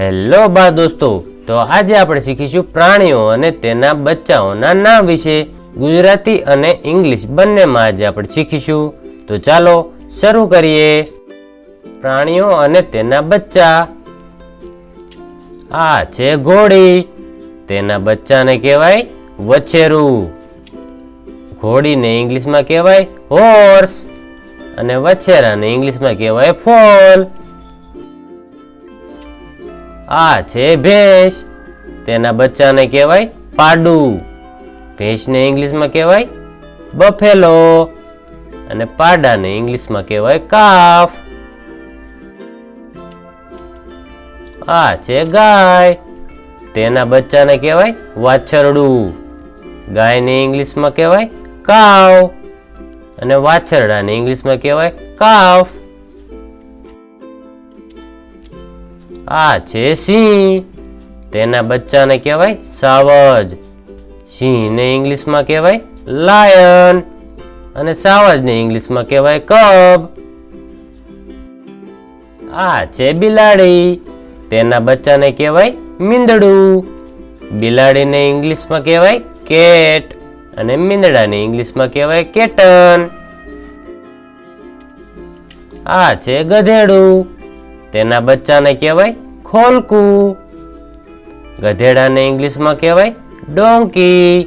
Hello બા દોસ્તો, તો આજે આપણે શીખીશું પ્રાણીઓ અને તેના બચ્ચાઓના નામ વિશે. ગુજરાતી અને ઇંગ્લિશ બંનેમાં આજે આપણે શીખીશું. તો ચાલો શરૂ કરીએ. પ્રાણીઓ અને તેના બચ્ચા. આ છે ઘોડી. તેના બચ્ચાને કહેવાય વછેરું. ઘોડીને ઇંગ્લિશમાં કહેવાય હોર્સ. અને વછેરાને ઇંગ્લિશમાં કહેવાય ફોલ. આ છે ભેંસ. તેના બચ્ચાને કહેવાય પાડું. ભેંસને ઇંગ્લિશમાં કહેવાય બફેલો. અને પાડાને ઇંગ્લિશમાં કહેવાય કાફ. આ છે ગાય. તેના બચ્ચાને કહેવાય વાછરડું. ગાયને ઇંગ્લિશમાં કહેવાય કાવ. અને વાછરડાને ઇંગ્લિશમાં કહેવાય કાફ. આ છે સિંહ. તેના બચ્ચાને કહેવાય સાવજ. સિંહને ઇંગ્લિશમાં કહેવાય લાયન. અને સાવજને ઇંગ્લિશમાં કહેવાય કબ. આ છે બિલાડી. તેના બચ્ચાને કહેવાય મીંદડું. બિલાડીને ઇંગ્લિશમાં કહેવાય કેટ. અને મીંદડાને ઇંગ્લિશમાં કહેવાય કેટન. આ છે ગધેડું. તેના બચ્ચાને કહેવાય ખોલકું. ગધેડાને ઇંગ્લિશમાં કહેવાય ડોંકી.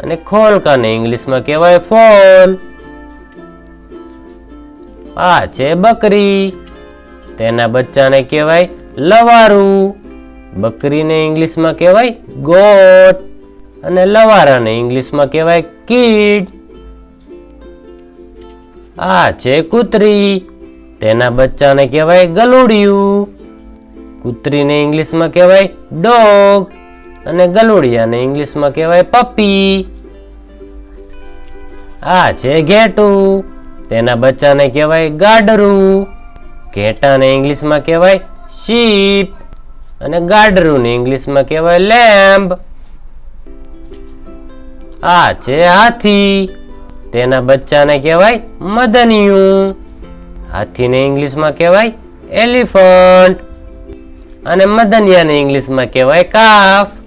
અને ખોલકાને ઇંગ્લિશમાં કહેવાય ફોલ. આ છે બકરી. તેના બચ્ચાને કહેવાય લવારું. બકરીને ઇંગ્લિશમાં કહેવાય ગોટ. અને લવારાને ઇંગ્લિશમાં કહેવાય કીડ. આ છે કૂતરી. તેના બચ્ચાને કહેવાય ગલુડિયું. કૂતરીને ઇંગ્લિશમાં કહેવાય ડોગ અને ગલુડિયાને ઇંગ્લિશમાં કહેવાય પપ્પી આ છે ઘેટું. તેના બચ્ચાને કહેવાય ગાડરું. ઘેટાને ઇંગ્લિશમાં કહેવાય શીપ અને ગાડરુંને ઇંગ્લિશમાં કહેવાય લેમ્બ. આ છે હાથી. તેના બચ્ચાને કહેવાય મદનિયું. હાથીને ઇંગ્લિશમાં કહેવાય એલિફન્ટ. અને મદનિયાને ઇંગ્લિશમાં કહેવાય કાફ.